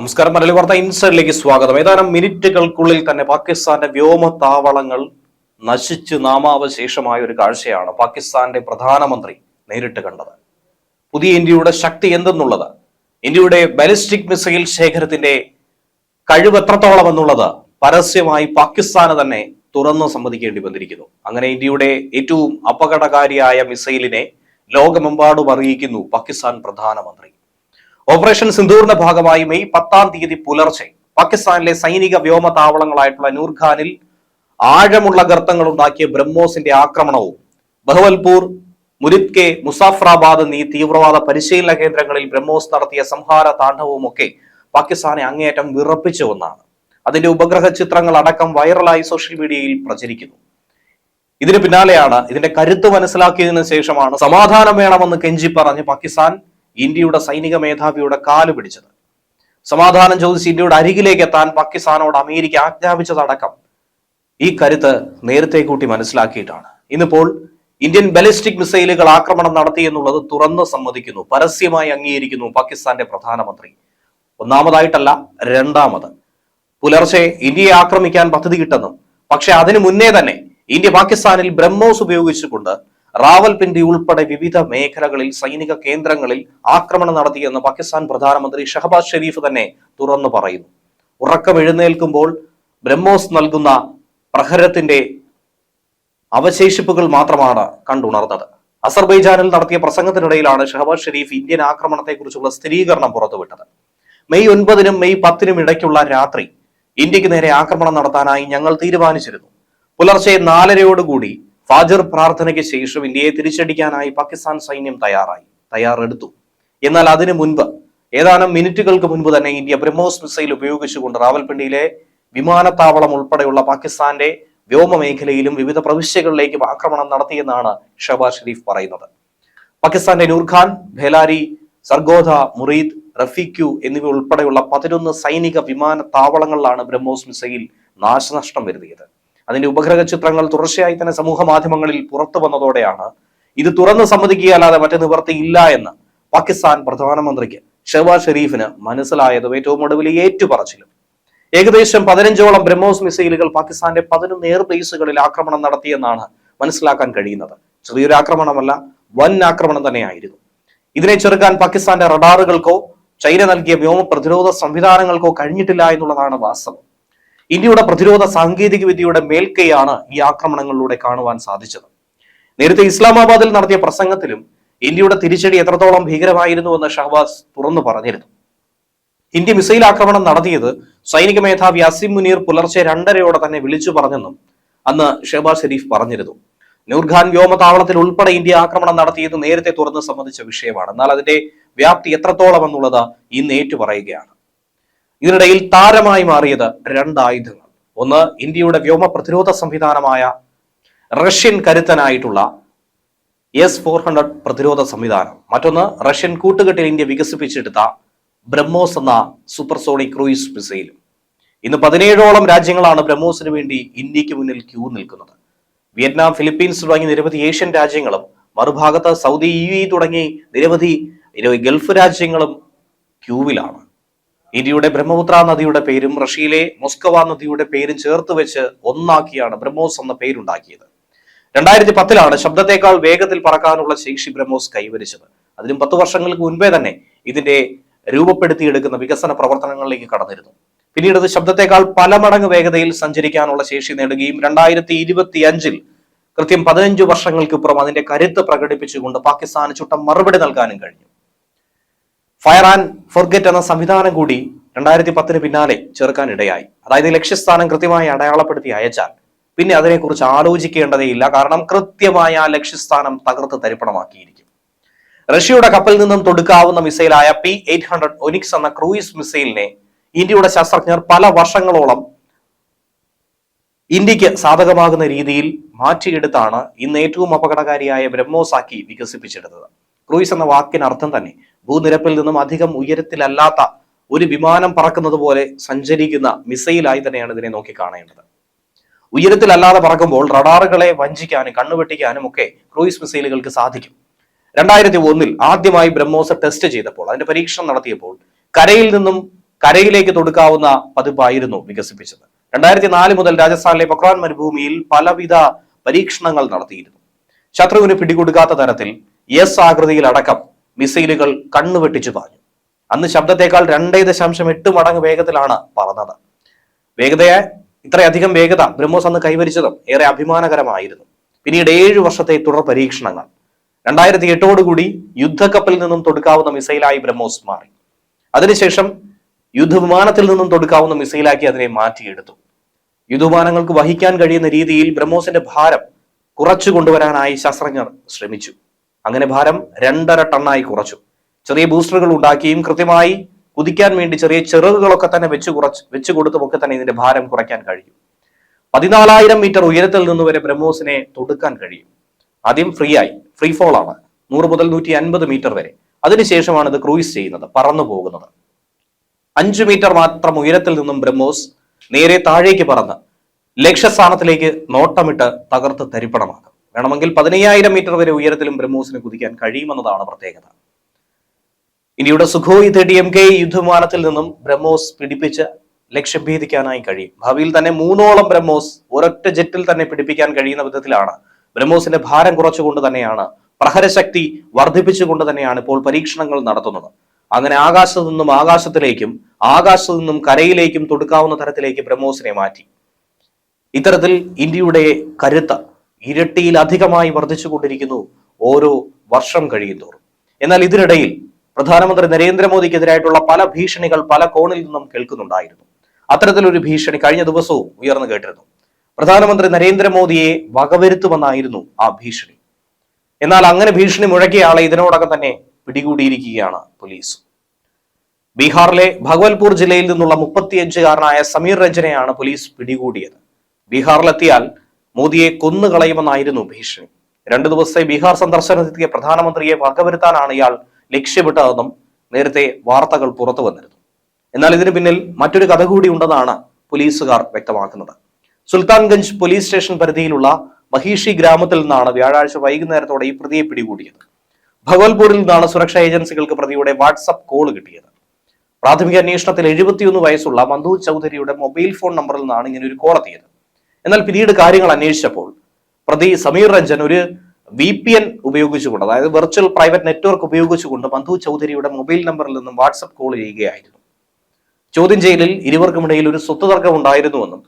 നമസ്കാരം. മലയാളി വാർത്ത ഇൻസൈഡിലേക്ക് സ്വാഗതം. ഏതാനും മിനിറ്റുകൾക്കുള്ളിൽ തന്നെ പാകിസ്ഥാന്റെ വ്യോമ താവളങ്ങൾ നശിച്ച് നാമാവശേഷമായ ഒരു കാഴ്ചയാണ് പാകിസ്ഥാന്റെ പ്രധാനമന്ത്രി നേരിട്ട് കണ്ടത്. പുതിയ ഇന്ത്യയുടെ ശക്തി എന്തെന്നുള്ളത്? ഇന്ത്യയുടെ ബാലിസ്റ്റിക് മിസൈൽ ശേഖരത്തിന്റെ കഴിവ് എത്രത്തോളം എന്നുള്ളത് പരസ്യമായി പാകിസ്ഥാന് തന്നെ തുറന്നു സമ്മതിക്കേണ്ടി വന്നിരിക്കുന്നു. അങ്ങനെ ഇന്ത്യയുടെ ഏറ്റവും അപകടകാരിയായ മിസൈലിനെ ലോകമെമ്പാടും അറിയിക്കുന്നു പാകിസ്ഥാൻ പ്രധാനമന്ത്രി. ഓപ്പറേഷൻ സിന്ദൂറിന്റെ ഭാഗമായി മെയ് പത്താം തീയതി പുലർച്ചെ പാകിസ്ഥാനിലെ സൈനിക വ്യോമ താവളങ്ങളായിട്ടുള്ള നൂർഖാനിൽ ആഴമുള്ള ഗർത്തങ്ങൾ ഉണ്ടാക്കിയ ബ്രഹ്മോസിന്റെ ആക്രമണവും ബഹവൽപൂർ മുരിത്കെ മുസാഫറാബാദ് എന്നീ തീവ്രവാദ പരിശീലന കേന്ദ്രങ്ങളിൽ ബ്രഹ്മോസ് നടത്തിയ സംഹാര താണ്ഡവവും ഒക്കെ പാകിസ്ഥാനെ അങ്ങേയറ്റം വിറപ്പിച്ച ഒന്നാണ്. അതിന്റെ ഉപഗ്രഹ ചിത്രങ്ങൾ അടക്കം വൈറലായി സോഷ്യൽ മീഡിയയിൽ പ്രചരിക്കുന്നു. ഇതിന് പിന്നാലെയാണ് ഇതിന്റെ കരുത്ത് മനസ്സിലാക്കിയതിനു ശേഷമാണ് സമാധാനം വേണമെന്ന് കെഞ്ചി പറഞ്ഞ് പാകിസ്ഥാൻ ഇന്ത്യയുടെ സൈനിക മേധാവിയുടെ കാൽ പിടിച്ചത്. സമാധാനം ചോദിച്ച് ഇന്ത്യയുടെ അരികിലേക്ക് എത്താൻ പാകിസ്ഥാനോട് അമേരിക്ക ആജ്ഞാപിച്ചതടക്കം ഈ കരുത്ത് നേരത്തെ കൂട്ടി മനസ്സിലാക്കിയിട്ടാണ്. ഇന്നിപ്പോൾ ഇന്ത്യൻ ബലിസ്റ്റിക് മിസൈലുകൾ ആക്രമണം നടത്തി എന്നുള്ളത് തുറന്ന് സമ്മതിക്കുന്നു. പരസ്യമായി അംഗീകരിക്കുന്നു പാകിസ്ഥാന്റെ പ്രധാനമന്ത്രി. ഒന്നാമതായിട്ടല്ല രണ്ടാമത് പുലർച്ചെ ഇന്ത്യയെ ആക്രമിക്കാൻ പദ്ധതി കിട്ടെന്നും പക്ഷെ അതിനു മുന്നേ തന്നെ ഇന്ത്യ പാകിസ്ഥാനിൽ ബ്രഹ്മോസ് ഉപയോഗിച്ചുകൊണ്ട് റാവൽപിണ്ടി ഉൾപ്പെടെ വിവിധ മേഖലകളിൽ സൈനിക കേന്ദ്രങ്ങളിൽ ആക്രമണം നടത്തിയെന്ന് പാകിസ്ഥാൻ പ്രധാനമന്ത്രി ഷഹബാസ് ഷെരീഫ് തന്നെ തുറന്നു പറയുന്നു. ഉറക്കം എഴുന്നേൽക്കുമ്പോൾ ബ്രഹ്മോസ് നൽകുന്ന പ്രഹരത്തിന്റെ അവശേഷിപ്പുകൾ മാത്രമാണ് കണ്ടുണർന്നത്. അസർബൈജാനിൽ നടത്തിയ പ്രസംഗത്തിനിടയിലാണ് ഷഹബാസ് ഷെരീഫ് ഇന്ത്യൻ ആക്രമണത്തെക്കുറിച്ചുള്ള സ്ഥിരീകരണം പുറത്തുവിട്ടത്. മെയ് ഒൻപതിനും മെയ് പത്തിനും ഇടയ്ക്കുള്ള രാത്രി ഇന്ത്യയ്ക്ക് നേരെ ആക്രമണം നടത്താനായി ഞങ്ങൾ തീരുമാനിച്ചിരുന്നു. പുലർച്ചെ നാലരയോടുകൂടി ഫാജർ പ്രാർത്ഥനയ്ക്ക് ശേഷം ഇന്ത്യയെ തിരിച്ചടിക്കാനായി പാകിസ്ഥാൻ സൈന്യം തയ്യാറായി തയ്യാറെടുത്തു. എന്നാൽ അതിനു മുൻപ് ഏതാനും മിനിറ്റുകൾക്ക് മുൻപ് തന്നെ ഇന്ത്യ ബ്രഹ്മോസ് മിസൈൽ ഉപയോഗിച്ചുകൊണ്ട് റാവൽപിണ്ടിയിലെ വിമാനത്താവളം ഉൾപ്പെടെയുള്ള പാകിസ്ഥാന്റെ വ്യോമ മേഖലയിലും വിവിധ പ്രവിശ്യകളിലേക്കും ആക്രമണം നടത്തിയെന്നാണ് ഷഹബാസ് ഷെരീഫ് പറയുന്നത്. പാകിസ്ഥാന്റെ നൂർഖാൻ ഭേലാരി സർഗോധ മുറീദ് റഫീക്യു എന്നിവ ഉൾപ്പെടെയുള്ള പതിനൊന്ന് സൈനിക വിമാനത്താവളങ്ങളിലാണ് ബ്രഹ്മോസ് മിസൈൽ നാശനഷ്ടം വരുത്തിയത്. അതിന്റെ ഉപഗ്രഹ ചിത്രങ്ങൾ തുടർച്ചയായി തന്നെ സമൂഹ മാധ്യമങ്ങളിൽ പുറത്തു വന്നതോടെയാണ് ഇത് തുറന്നു സമ്മതിക്കുകയല്ലാതെ മറ്റു നിവർത്തിയില്ല എന്ന് പാകിസ്ഥാൻ പ്രധാനമന്ത്രിക്ക് ഷെവാസ് ഷെരീഫിന് മനസ്സിലായതും ഏറ്റവും ഒടുവിൽ ഏറ്റുപറച്ചിലും. ഏകദേശം പതിനഞ്ചോളം ബ്രഹ്മോസ് മിസൈലുകൾ പാകിസ്ഥാന്റെ പതിനൊന്ന് എയർ ബേസുകളിൽ ആക്രമണം നടത്തിയെന്നാണ് മനസ്സിലാക്കാൻ കഴിയുന്നത്. ചെറിയൊരു ആക്രമണമല്ല വൻ ആക്രമണം തന്നെയായിരുന്നു. ഇതിനെ ചെറുക്കാൻ പാകിസ്ഥാന്റെ റഡാറുകൾക്കോ ചൈന നൽകിയ വ്യോമ പ്രതിരോധ സംവിധാനങ്ങൾക്കോ കഴിഞ്ഞിട്ടില്ല എന്നുള്ളതാണ് വാസ്തവം. ഇന്ത്യയുടെ പ്രതിരോധ സാങ്കേതിക വിദ്യയുടെ മേൽക്കൈയാണ് ഈ ആക്രമണങ്ങളിലൂടെ കാണുവാൻ സാധിച്ചത്. നേരത്തെ ഇസ്ലാമാബാദിൽ നടത്തിയ പ്രസംഗത്തിലും ഇന്ത്യയുടെ തിരിച്ചടി എത്രത്തോളം ഭീകരമായിരുന്നുവെന്ന് ഷഹബാസ് തുറന്നു പറഞ്ഞിരുന്നു. ഇന്ത്യ മിസൈൽ ആക്രമണം നടത്തിയത് സൈനിക മേധാവി അസിം മുനീർ പുലർച്ചെ രണ്ടരയോടെ തന്നെ വിളിച്ചു പറഞ്ഞെന്നും അന്ന് ഷെഹബാസ് ഷെരീഫ് പറഞ്ഞിരുന്നു. നൂർഖാൻ വ്യോമതാവളത്തിൽ ഉൾപ്പെടെ ഇന്ത്യ ആക്രമണം നടത്തിയത് നേരത്തെ തുറന്ന് സംബന്ധിച്ച വിഷയമാണ്. എന്നാൽ അതിന്റെ വ്യാപ്തി എത്രത്തോളം എന്നുള്ളത് ഇന്ന് ഏറ്റുപറയുകയാണ്. ഇതിനിടയിൽ താരമായി മാറിയത് രണ്ട് ആയുധങ്ങൾ ഒന്ന് ഇന്ത്യയുടെ വ്യോമ പ്രതിരോധ സംവിധാനമായ റഷ്യൻ കരുത്തനായിട്ടുള്ള എസ് ഫോർ ഹൺഡ്രഡ് പ്രതിരോധ സംവിധാനം. മറ്റൊന്ന് റഷ്യൻ കൂട്ടുകെട്ടിൽ ഇന്ത്യ വികസിപ്പിച്ചെടുത്ത ബ്രഹ്മോസ് എന്ന സൂപ്പർസോണിക് ക്രൂയിസ് മിസൈലും ഇന്ന് പതിനേഴോളം രാജ്യങ്ങളാണ് ബ്രഹ്മോസിന് വേണ്ടി ഇന്ത്യയ്ക്ക് മുന്നിൽ ക്യൂ നിൽക്കുന്നത്. വിയറ്റ്നാം ഫിലിപ്പീൻസ് തുടങ്ങി നിരവധി ഏഷ്യൻ രാജ്യങ്ങളും മറുഭാഗത്ത് സൗദി യു തുടങ്ങി നിരവധി ഗൾഫ് രാജ്യങ്ങളും ക്യൂവിലാണ്. ഇന്ത്യയുടെ ബ്രഹ്മപുത്ര നദിയുടെ പേരും റഷ്യയിലെ മൊസ്കവ നദിയുടെ പേരും ചേർത്ത് വെച്ച് ഒന്നാക്കിയാണ് ബ്രഹ്മോസ് എന്ന പേരുണ്ടാക്കിയത്. രണ്ടായിരത്തി പത്തിലാണ് ശബ്ദത്തെക്കാൾ വേഗത്തിൽ പറക്കാനുള്ള ശേഷി ബ്രഹ്മോസ് കൈവരിച്ചത്. അതിലും പത്ത് വർഷങ്ങൾക്ക് മുൻപേ തന്നെ ഇതിന്റെ രൂപപ്പെടുത്തിയെടുക്കുന്ന വികസന പ്രവർത്തനങ്ങളിലേക്ക് കടന്നിരുന്നു. പിന്നീട് ശബ്ദത്തെക്കാൾ പല മടങ്ങ് വേഗതയിൽ സഞ്ചരിക്കാനുള്ള ശേഷി നേടുകയും രണ്ടായിരത്തി ഇരുപത്തി അഞ്ചിൽ കൃത്യം പതിനഞ്ചു വർഷങ്ങൾക്കിപ്പുറം അതിന്റെ കരുത്ത് പ്രകടിപ്പിച്ചുകൊണ്ട് പാകിസ്ഥാന് ചുട്ട മറുപടി നൽകാനും കഴിഞ്ഞു. ഫയർ ആൻഡ് ഫോർഗെറ്റ് എന്ന സംവിധാനം കൂടി രണ്ടായിരത്തി പത്തിന് പിന്നാലെ ചേർക്കാൻ ഇടയായി അതായത് ലക്ഷ്യസ്ഥാനം കൃത്യമായി അടയാളപ്പെടുത്തി അയച്ചാൽ പിന്നെ അതിനെക്കുറിച്ച് ആലോചിക്കേണ്ടതേയില്ല. കാരണം കൃത്യമായ ആ ലക്ഷ്യസ്ഥാനം തകർത്ത് തരിപ്പണമാക്കിയിരിക്കും. റഷ്യയുടെ കപ്പലിൽ നിന്നും തൊടുക്കാവുന്ന മിസൈലായ പി എയ്റ്റ് ഹൺഡ്രഡ് ഒനിക്സ് എന്ന ക്രൂയിസ് മിസൈലിനെ ഇന്ത്യയുടെ ശാസ്ത്രജ്ഞർ പല വർഷങ്ങളോളം ഇന്ത്യയ്ക്ക് സാധകമാകുന്ന രീതിയിൽ മാറ്റിയെടുത്താണ് ഇന്ന് ഏറ്റവും അപകടകാരിയായ ബ്രഹ്മോസാക്കി വികസിപ്പിച്ചെടുത്തത്. ക്രൂയിസ് എന്ന വാക്കിന് അർത്ഥം തന്നെ ഭൂനിരപ്പിൽ നിന്നും അധികം ഉയരത്തിലല്ലാത്ത ഒരു വിമാനം പറക്കുന്നത് പോലെ സഞ്ചരിക്കുന്ന മിസൈലായി തന്നെയാണ് ഇതിനെ നോക്കി കാണേണ്ടത്. ഉയരത്തിലല്ലാതെ പറക്കുമ്പോൾ റഡാറുകളെ വഞ്ചിക്കാനും കണ്ണുവെട്ടിക്കാനും ഒക്കെ ക്രൂയിസ് മിസൈലുകൾക്ക് സാധിക്കും. രണ്ടായിരത്തി ഒന്നിൽ ആദ്യമായി ബ്രഹ്മോസ് ടെസ്റ്റ് ചെയ്തപ്പോൾ അതിന്റെ പരീക്ഷണം നടത്തിയപ്പോൾ കരയിൽ നിന്നും കരയിലേക്ക് തൊടുക്കാവുന്ന പതിപ്പായിരുന്നു വികസിപ്പിച്ചത്. രണ്ടായിരത്തി നാല് മുതൽ രാജസ്ഥാനിലെ പൊക്രാൻ മരുഭൂമിയിൽ പലവിധ പരീക്ഷണങ്ങൾ നടത്തിയിരുന്നു. ശത്രുവിന് പിടികൊടുക്കാത്ത തരത്തിൽ എസ് ആകൃതിയിൽ അടക്കം മിസൈലുകൾ കണ്ണുവെട്ടിച്ചു പറഞ്ഞു അന്ന് ശബ്ദത്തേക്കാൾ രണ്ടേ ദശാംശം എട്ട് മടങ്ങ് വേഗത്തിലാണ് പറന്നത്. വേഗതയെ ഇത്രയധികം വേഗത ബ്രഹ്മോസ് അന്ന് കൈവരിച്ചതും ഏറെ അഭിമാനകരമായിരുന്നു. പിന്നീട് ഏഴ് വർഷത്തെ തുടർ പരീക്ഷണങ്ങൾ. രണ്ടായിരത്തി എട്ടോടുകൂടി യുദ്ധക്കപ്പലിൽ നിന്നും തൊടുക്കാവുന്ന മിസൈലായി ബ്രഹ്മോസ് മാറി. അതിനുശേഷം യുദ്ധവിമാനത്തിൽ നിന്നും തൊടുക്കാവുന്ന മിസൈലാക്കി അതിനെ മാറ്റിയെടുത്തു. യുദ്ധവിമാനങ്ങൾക്ക് വഹിക്കാൻ കഴിയുന്ന രീതിയിൽ ബ്രഹ്മോസിന്റെ ഭാരം കുറച്ചു കൊണ്ടുവരാനായി ശാസ്ത്രജ്ഞർ ശ്രമിച്ചു. അങ്ങനെ ഭാരം രണ്ടര ടണ്ണായി കുറച്ചു. ചെറിയ ബൂസ്റ്ററുകൾ ഉണ്ടാക്കിയും കൃത്യമായി കുതിക്കാൻ വേണ്ടി ചെറിയ ചെറുകളൊക്കെ തന്നെ വെച്ച് കുറച്ച് വെച്ച് കൊടുത്തുമൊക്കെ തന്നെ ഇതിന്റെ ഭാരം കുറയ്ക്കാൻ കഴിയും. പതിനാലായിരം മീറ്റർ ഉയരത്തിൽ നിന്ന് വരെ ബ്രഹ്മോസിനെ തൊടുക്കാൻ കഴിയും. ആദ്യം ഫ്രീ ആയി ഫ്രീ ഫോൾ ആണ് നൂറ് മുതൽ നൂറ്റി അൻപത് മീറ്റർ വരെ. അതിനുശേഷമാണ് ഇത് ക്രൂയിസ് ചെയ്യുന്നത് പറന്നു പോകുന്നത്. അഞ്ചു മീറ്റർ മാത്രം ഉയരത്തിൽ നിന്നും ബ്രഹ്മോസ് നേരെ താഴേക്ക് പറന്ന് ലക്ഷ്യസ്ഥാനത്തിലേക്ക് നോട്ടമിട്ട് തകർത്ത് തരിപ്പണമാക്കും. വേണമെങ്കിൽ പതിനയ്യായിരം മീറ്റർ വരെ ഉയരത്തിലും ബ്രഹ്മോസിന് കുതിക്കാൻ കഴിയുമെന്നതാണ് പ്രത്യേകത. ഇന്ത്യയുടെ സുഖോയ് തേടി എം കെ യുദ്ധവിമാനത്തിൽ നിന്നും ബ്രഹ്മോസ് പിടിപ്പിച്ച് ലക്ഷ്യം ഭേദിക്കാനായി കഴിയും. ഭാവിയിൽ തന്നെ മൂന്നോളം ബ്രഹ്മോസ് ഒരൊറ്റ ജെറ്റിൽ തന്നെ പിടിപ്പിക്കാൻ കഴിയുന്ന വിധത്തിലാണ് ബ്രഹ്മോസിന്റെ ഭാരം കുറച്ചുകൊണ്ട് തന്നെയാണ് പ്രഹരശക്തി വർദ്ധിപ്പിച്ചുകൊണ്ട് തന്നെയാണ് ഇപ്പോൾ പരീക്ഷണങ്ങൾ നടത്തുന്നത്. അങ്ങനെ ആകാശത്തു നിന്നും ആകാശത്തിലേക്കും ആകാശത്തു നിന്നും കരയിലേക്കും തൊടുക്കാവുന്ന തരത്തിലേക്ക് ബ്രഹ്മോസിനെ മാറ്റി. ഇത്തരത്തിൽ ഇന്ത്യയുടെ കരുത്ത് ഇരട്ടിയിലധികമായി വർദ്ധിച്ചുകൊണ്ടിരിക്കുന്നു ഓരോ വർഷം കഴിയുന്തോറും. എന്നാൽ ഇതിനിടയിൽ പ്രധാനമന്ത്രി നരേന്ദ്രമോദിക്കെതിരായിട്ടുള്ള പല ഭീഷണികൾ പല കോണിൽ നിന്നും കേൾക്കുന്നുണ്ടായിരുന്നു. അത്തരത്തിലൊരു ഭീഷണി കഴിഞ്ഞ ദിവസവും ഉയർന്നു കേട്ടിരുന്നു. പ്രധാനമന്ത്രി നരേന്ദ്രമോദിയെ വകവരുത്തുമെന്നായിരുന്നു ആ ഭീഷണി. എന്നാൽ അങ്ങനെ ഭീഷണി മുഴക്കിയ ആളെ ഇതിനോടകം തന്നെ പിടികൂടിയിരിക്കുകയാണ് പോലീസ്. ബീഹാറിലെ ഭഗവൽപൂർ ജില്ലയിൽ നിന്നുള്ള മുപ്പത്തിയഞ്ചുകാരനായ സമീർ രഞ്ജനെയാണ് പോലീസ് പിടികൂടിയത്. ബീഹാറിലെത്തിയാൽ മോദിയെ കൊന്നുകളയുമെന്നായിരുന്നു ഭീഷണി. രണ്ടു ദിവസത്തെ ബീഹാർ സന്ദർശനത്തിലെത്തിയ പ്രധാനമന്ത്രിയെ വകവരുത്താനാണ് ഇയാൾ ലക്ഷ്യമിട്ടതെന്നും നേരത്തെ വാർത്തകൾ പുറത്തു വന്നിരുന്നു. എന്നാൽ ഇതിനു പിന്നിൽ മറ്റൊരു കഥ കൂടി ഉണ്ടെന്നാണ് പോലീസുകാർ വ്യക്തമാക്കുന്നത്. സുൽത്താൻഗഞ്ച് പോലീസ് സ്റ്റേഷൻ പരിധിയിലുള്ള മഹീഷി ഗ്രാമത്തിൽ നിന്നാണ് വ്യാഴാഴ്ച വൈകുന്നേരത്തോടെ ഈ പ്രതിയെ പിടികൂടിയത്. ഭഗവൽപൂരിൽ നിന്നാണ് സുരക്ഷാ ഏജൻസികൾക്ക് പ്രതിയുടെ വാട്സപ്പ് കോൾ കിട്ടിയത്. പ്രാഥമിക അന്വേഷണത്തിൽ എഴുപത്തിയൊന്ന് വയസ്സുള്ള മധു ചൗധരിയുടെ മൊബൈൽ ഫോൺ നമ്പറിൽ നിന്നാണ് ഇങ്ങനെ ഒരു കോൾ എത്തിയത്. എന്നാൽ പിന്നീട് കാര്യങ്ങൾ അന്വേഷിച്ചപ്പോൾ പ്രതി സമീർ രഞ്ജൻ ഒരു വി പി എൻ ഉപയോഗിച്ചുകൊണ്ട് അതായത് വെർച്വൽ പ്രൈവറ്റ് നെറ്റ്വർക്ക് ഉപയോഗിച്ചുകൊണ്ട് മധു ചൗധരിയുടെ മൊബൈൽ നമ്പറിൽ നിന്നും വാട്സപ്പ് കോൾ ചെയ്യുകയായിരുന്നു. ചോദ്യം ചെയ്യലിൽ ഇരുവർക്കുമിടയിൽ ഒരു സ്വത്ത് തർക്കം ഉണ്ടായിരുന്നുവെന്നും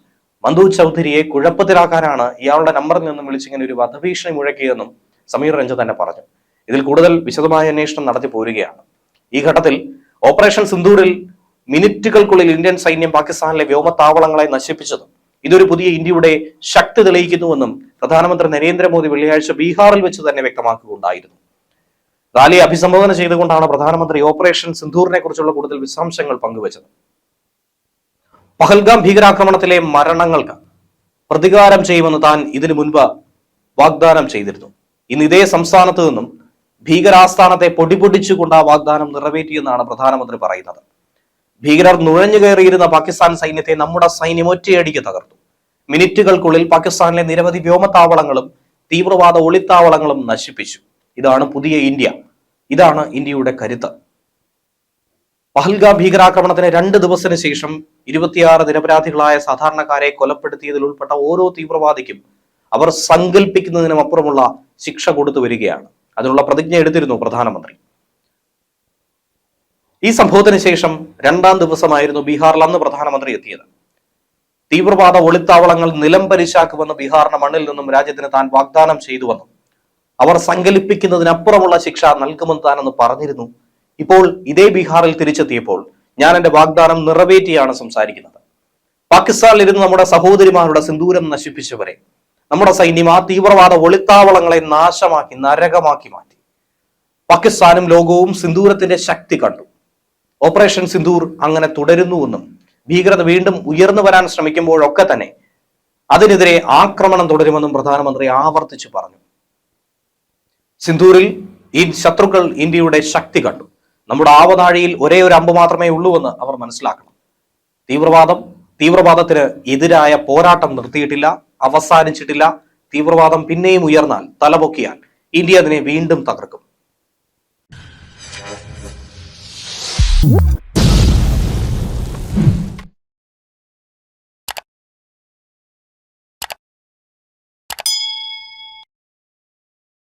മധു ചൗധരിയെ കുഴപ്പത്തിലാക്കാനാണ് ഇയാളുടെ നമ്പറിൽ നിന്നും വിളിച്ചിങ്ങനെ ഒരു വധഭീഷണി മുഴക്കിയതെന്നും സമീർ രഞ്ജൻ തന്നെ പറഞ്ഞു. ഇതിൽ കൂടുതൽ വിശദമായ അന്വേഷണം നടത്തി പോരുകയാണ്. ഈ ഘട്ടത്തിൽ ഓപ്പറേഷൻ സിന്ദൂരിൽ മിനിറ്റുകൾക്കുള്ളിൽ ഇന്ത്യൻ സൈന്യം പാകിസ്ഥാനിലെ വ്യോമത്താവളങ്ങളെ നശിപ്പിച്ചതും ഇതൊരു പുതിയ ഇന്ത്യയുടെ ശക്തി തെളിയിക്കുന്നുവെന്നും പ്രധാനമന്ത്രി നരേന്ദ്രമോദി വെള്ളിയാഴ്ച ബീഹാറിൽ വെച്ച് തന്നെ വ്യക്തമാക്കുകയുണ്ടായിരുന്നു. റാലിയെ അഭിസംബോധന ചെയ്തുകൊണ്ടാണ് പ്രധാനമന്ത്രി ഓപ്പറേഷൻ സിന്ധൂറിനെ കുറിച്ചുള്ള കൂടുതൽ വിശദാംശങ്ങൾ പങ്കുവച്ചത്. പഹൽഗാം ഭീകരാക്രമണത്തിലെ മരണങ്ങൾക്ക് പ്രതികാരം ചെയ്യുമെന്ന് താൻ ഇതിനു മുൻപ് വാഗ്ദാനം ചെയ്തിരുന്നു. ഇന്ന് ഇതേ സംസ്ഥാനത്ത് നിന്നും ഭീകരാസ്ഥാനത്തെ പൊടിപൊടിച്ചുകൊണ്ട് ആ വാഗ്ദാനം നിറവേറ്റിയെന്നാണ് പ്രധാനമന്ത്രി പറയുന്നത്. ഭീകരർ നുഴഞ്ഞു കയറിയിരുന്ന പാകിസ്ഥാൻ സൈന്യത്തെ നമ്മുടെ സൈന്യം ഒറ്റയടിക്ക് തകർത്തു. മിനിറ്റുകൾക്കുള്ളിൽ പാകിസ്ഥാനിലെ നിരവധി വ്യോമത്താവളങ്ങളും തീവ്രവാദ ഒളിത്താവളങ്ങളും നശിപ്പിച്ചു. ഇതാണ് പുതിയ ഇന്ത്യ. ഇതാണ് ഇന്ത്യയുടെ കരുത്ത്. പഹൽഗാം ഭീകരാക്രമണത്തിന് രണ്ട് ദിവസത്തിന് ശേഷം ഇരുപത്തിയാറ് നിരപരാധികളായ സാധാരണക്കാരെ കൊലപ്പെടുത്തിയതിൽ ഉൾപ്പെട്ട ഓരോ തീവ്രവാദിക്കും അവർ സങ്കല്പിക്കുന്നതിനും അപ്പുറമുള്ള ശിക്ഷ കൊടുത്തു വരികയാണ്. അതിനുള്ള പ്രതിജ്ഞ എടുത്തിരുന്നു പ്രധാനമന്ത്രി. ഈ സംഭവത്തിന് ശേഷം രണ്ടാം ദിവസമായിരുന്നു ബീഹാറിൽ അന്ന് പ്രധാനമന്ത്രി എത്തിയത്. തീവ്രവാദ ഒളിത്താവളങ്ങൾ നിലം പരിശാക്കുമെന്ന് ബീഹാറിന്റെ മണ്ണിൽ നിന്നും രാജ്യത്തിന് താൻ വാഗ്ദാനം ചെയ്തുവെന്നും അവർ സങ്കല്പിക്കുന്നതിനപ്പുറമുള്ള ശിക്ഷ നൽകുമെന്ന് താനെന്ന് പറഞ്ഞിരുന്നു. ഇപ്പോൾ ഇതേ ബീഹാറിൽ തിരിച്ചെത്തിയപ്പോൾ ഞാൻ എന്റെ വാഗ്ദാനം നിറവേറ്റിയാണ് സംസാരിക്കുന്നത്. പാകിസ്ഥാനിലിരുന്ന് നമ്മുടെ സഹോദരിമാരുടെ സിന്ദൂരം നശിപ്പിച്ചവരെ നമ്മുടെ സൈന്യം ആ തീവ്രവാദ ഒളിത്താവളങ്ങളെ നാശമാക്കി നരകമാക്കി മാറ്റി. പാകിസ്ഥാനും ലോകവും സിന്ദൂരത്തിന്റെ ശക്തി കണ്ടു. ഓപ്പറേഷൻ സിന്ദൂർ അങ്ങനെ തുടരുന്നുവെന്നും ഭീകരത വീണ്ടും ഉയർന്നു വരാൻ ശ്രമിക്കുമ്പോഴൊക്കെ തന്നെ അതിനെതിരെ ആക്രമണം തുടരുമെന്നും പ്രധാനമന്ത്രി ആവർത്തിച്ചു പറഞ്ഞു. സിന്ധൂരിൽ ഈ ശത്രുക്കൾ ഇന്ത്യയുടെ ശക്തി കണ്ടു. നമ്മുടെ ആവനാഴിയിൽ ഒരേ ഒരു അമ്പ് മാത്രമേ ഉള്ളൂവെന്ന് അവർ മനസ്സിലാക്കണം. തീവ്രവാദം തീവ്രവാദത്തിന് എതിരായ പോരാട്ടം നിർത്തിയിട്ടില്ല അവസാനിച്ചിട്ടില്ല. തീവ്രവാദം പിന്നെയും ഉയർന്നാൽ തലപൊക്കിയാൽ ഇന്ത്യ അതിനെ വീണ്ടും തകർക്കും. Whoop.